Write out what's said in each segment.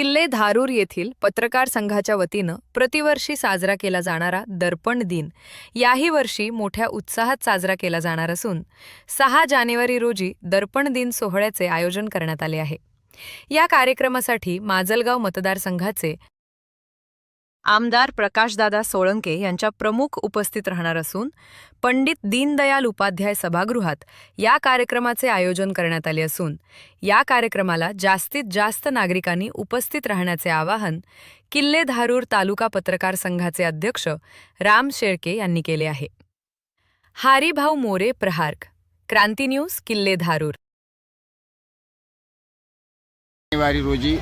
किल्ले धारूर येथील पत्रकार संघाच्या वतीनं प्रतिवर्षी साजरा केला जाणारा दर्पण दिन. याही वर्षी मोठ्या उत्साहात साजरा केला जाणार असून सहा जानेवारी रोजी दर्पण दिन सोहळ्याचे आयोजन करण्यात आले आहे. या कार्यक्रमासाठी माजलगाव मतदारसंघाचे आमदार प्रकाशदादा सोळंके यांच्या प्रमुख उपस्थित राहणार असून पंडित दीनदयाल उपाध्याय सभागृहात या कार्यक्रमाचे आयोजन करण्यात आले असून या कार्यक्रमाला जास्तीत जास्त नागरिकांनी उपस्थित राहण्याचे आवाहन किल्ले धारूर तालुका पत्रकार संघाचे अध्यक्ष राम शेळके यांनी केले आहे. हारीभाऊ मोरे प्रहार्क क्रांती न्यूज किल्ले धारूर. जानेवारी रोजी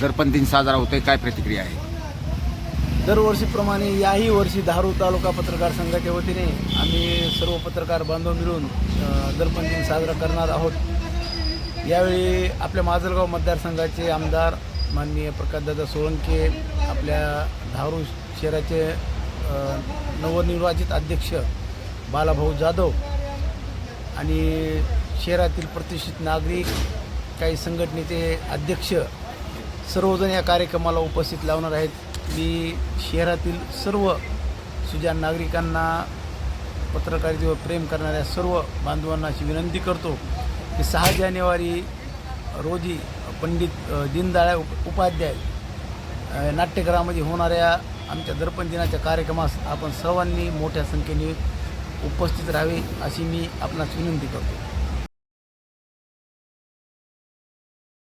दर्पण दिन साजरा होतोय काय प्रतिक्रिया आहे? दरवर्षीप्रमाणे याही वर्षी धारू तालुका पत्रकार संघाच्या वतीने आम्ही सर्व पत्रकार बांधव मिळून दर्पण दिन साजरा करणार आहोत. यावेळी आपल्या माजलगाव मतदारसंघाचे आमदार माननीय प्रकाशदादा सोळंके आपल्या धारू शहराचे नवनिर्वाचित अध्यक्ष बालाभाऊ जाधव आणि शहरातील प्रतिष्ठित नागरिक काही संघटनेचे अध्यक्ष सर्वजण या कार्यक्रमाला उपस्थित लावणार आहेत. मी शहरातील सर्व सुजान नागरिकांना पत्रकारितेवर प्रेम करणाऱ्या सर्व बांधवांना अशी विनंती करतो की सहा जानेवारी रोजी पंडित दीनदयाळ उप उपाध्याय नाट्यगृहामध्ये होणाऱ्या आमच्या दर्पण दिनाच्या कार्यक्रमास आपण सर्वांनी मोठ्या संख्येने उपस्थित राहावे अशी मी आपणास विनंती करतो.